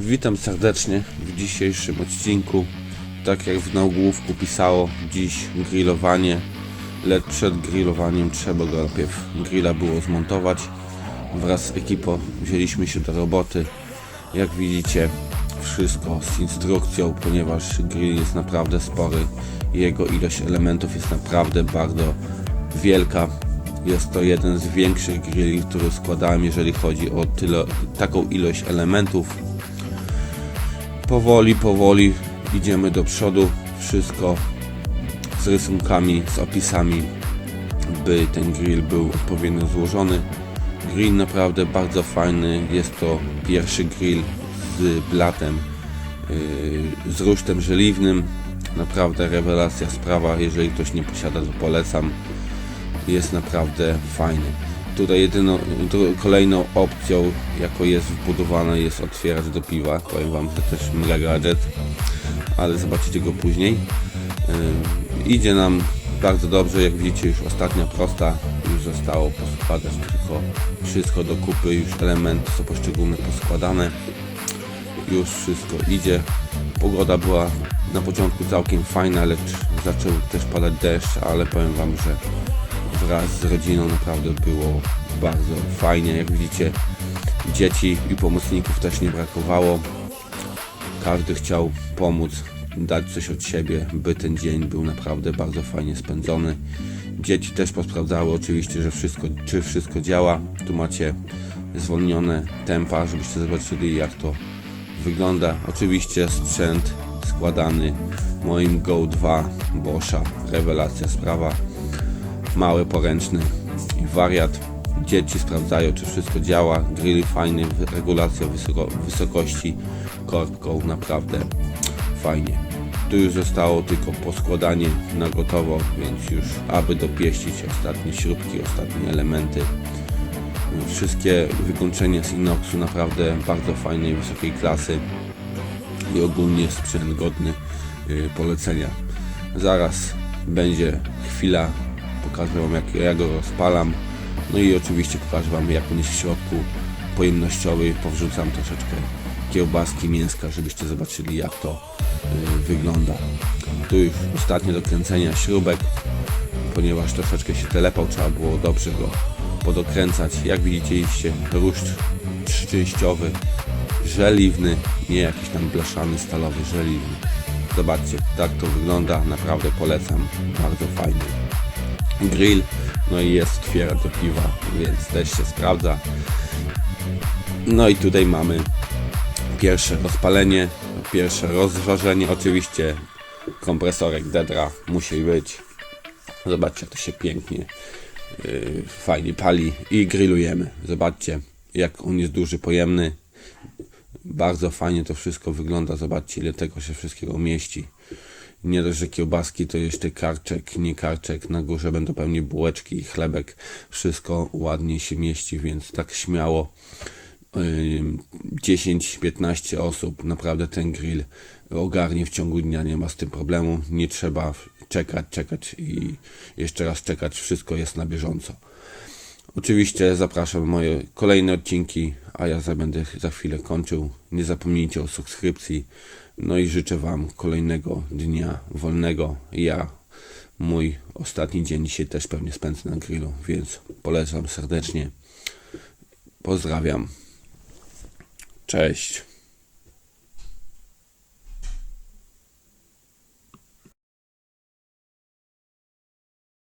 Witam serdecznie w dzisiejszym odcinku. Tak jak w nagłówku pisało, dziś grillowanie, lecz przed grillowaniem trzeba go najpierw grilla było zmontować. Wraz z ekipą wzięliśmy się do roboty. Jak widzicie, wszystko z instrukcją, ponieważ grill jest naprawdę spory i jego ilość elementów jest naprawdę bardzo wielka. Jest to jeden z większych grilli, który składałem, jeżeli chodzi o tyle, taką ilość elementów. Powoli, powoli idziemy do przodu. Wszystko z rysunkami, z opisami, by ten grill był odpowiednio złożony. Grill naprawdę bardzo fajny. Jest to pierwszy grill z blatem, yy, z rusztem żeliwnym. Naprawdę rewelacja sprawa. Jeżeli ktoś nie posiada, to polecam jest naprawdę fajny. Tutaj jedyną, kolejną opcją, jako jest wbudowana, jest otwieracz do piwa. Powiem Wam, że też mega gadżet, ale zobaczycie go później. Yy, idzie nam bardzo dobrze, jak widzicie już ostatnia prosta, już zostało poskładać tylko wszystko do kupy, już elementy są poszczególne poskładane już wszystko idzie. Pogoda była na początku całkiem fajna, lecz zaczął też padać deszcz, ale powiem Wam, że wraz z rodziną naprawdę było bardzo fajnie. Jak widzicie, dzieci i pomocników też nie brakowało. Każdy chciał pomóc, dać coś od siebie, by ten dzień był naprawdę bardzo fajnie spędzony. Dzieci też posprawdzały oczywiście, że wszystko, czy wszystko działa. Tu macie zwolnione tempa, żebyście zobaczyli jak to wygląda. Oczywiście sprzęt składany moim Go 2 Boscha. Rewelacja sprawa. Mały poręczny i wariat. Dzieci sprawdzają, czy wszystko działa. Grill fajny, regulacja wysoko, wysokości korbką naprawdę fajnie. Tu już zostało tylko poskładanie na gotowo, więc już aby dopieścić ostatnie śrubki, ostatnie elementy. Wszystkie wykończenia z inoxu naprawdę bardzo fajnej, wysokiej klasy i ogólnie sprzęt godny y, polecenia. Zaraz będzie chwila, pokażę Wam jak ja go rozpalam. No i oczywiście pokażę Wam jak on jest w środku pojemnościowy. Powrzucam troszeczkę kiełbaski, mięska, żebyście zobaczyli jak to y, wygląda. Tu już ostatnie do kręcenia śrubek, ponieważ troszeczkę się telepał, trzeba było dobrze go podokręcać. Jak widzieliście, ruszt częściowy, żeliwny, nie jakiś tam blaszany, stalowy, żeliwny. Zobaczcie, tak to wygląda, naprawdę polecam, bardzo fajny grill, no i jest otwiera do piwa, więc też się sprawdza. No i tutaj mamy pierwsze rozpalenie, pierwsze rozważenie, oczywiście kompresorek Dedra musi być. Zobaczcie, to się pięknie, yy, fajnie pali i grillujemy. Zobaczcie, jak on jest duży, pojemny. Bardzo fajnie to wszystko wygląda. Zobaczcie, ile tego się wszystkiego mieści. Nie dość, że kiełbaski, to jeszcze karczek, nie karczek. Na górze będą pewnie bułeczki i chlebek. Wszystko ładnie się mieści, więc tak śmiało. Ym, 10-15 osób, naprawdę ten grill ogarnie w ciągu dnia, nie ma z tym problemu, nie trzeba czekać, czekać i jeszcze raz czekać, wszystko jest na bieżąco. Oczywiście zapraszam moje kolejne odcinki, a ja będę za chwilę kończył. Nie zapomnijcie o subskrypcji. No i życzę Wam kolejnego dnia wolnego. Ja mój ostatni dzień dzisiaj też pewnie spędzę na grillu, więc polecam serdecznie. Pozdrawiam. Cześć.